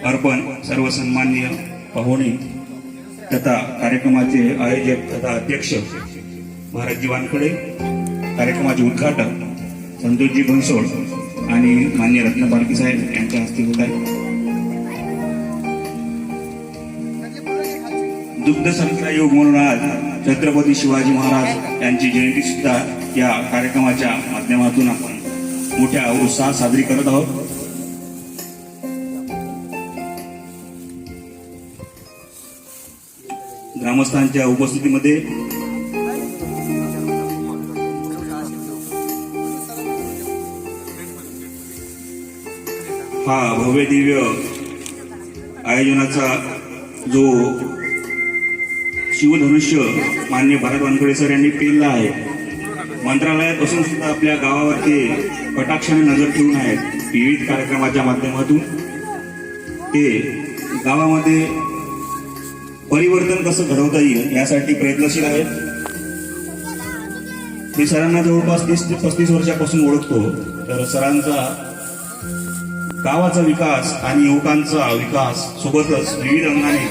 अर्पण सर्वसन्मान्य पाहुणे तथा कार्यक्रमाचे आयोजक तथा अध्यक्ष महाराजजी वानखडे कार्यक्रमाचे उद्घाटक संतोषजी बनसोड आणि मान्य रत्न पालखी साहेब यांच्या हस्ते होत आहे. दुग्ध योग म्हणून आज छत्रपती शिवाजी महाराज यांची जयंती सुद्धा या कार्यक्रमाच्या माध्यमातून आपण मोठ्या उत्साहात साजरी करत आहोत. ग्रामस्थांच्या उपस्थितीमध्ये हा भव्य दिव्य आयोजनाचा जो शिवधनुष्य मान्य भारत वानखडे सर यांनी पेरला आहे मंत्रालयात असून सुद्धा आपल्या गावावरती कटाक्षाने नजर ठेवून आहेत. विविध कार्यक्रमाच्या माध्यमातून ते गावामध्ये परिवर्तन कसं घडवता येईल यासाठी प्रयत्नशील आहेत. मी सरांना जवळपास तीस ते पस्तीस वर्षापासून ओळखतो. तर सरांचा गावाचा विकास आणि युवकांचा विकास सोबतच विविध अंगाने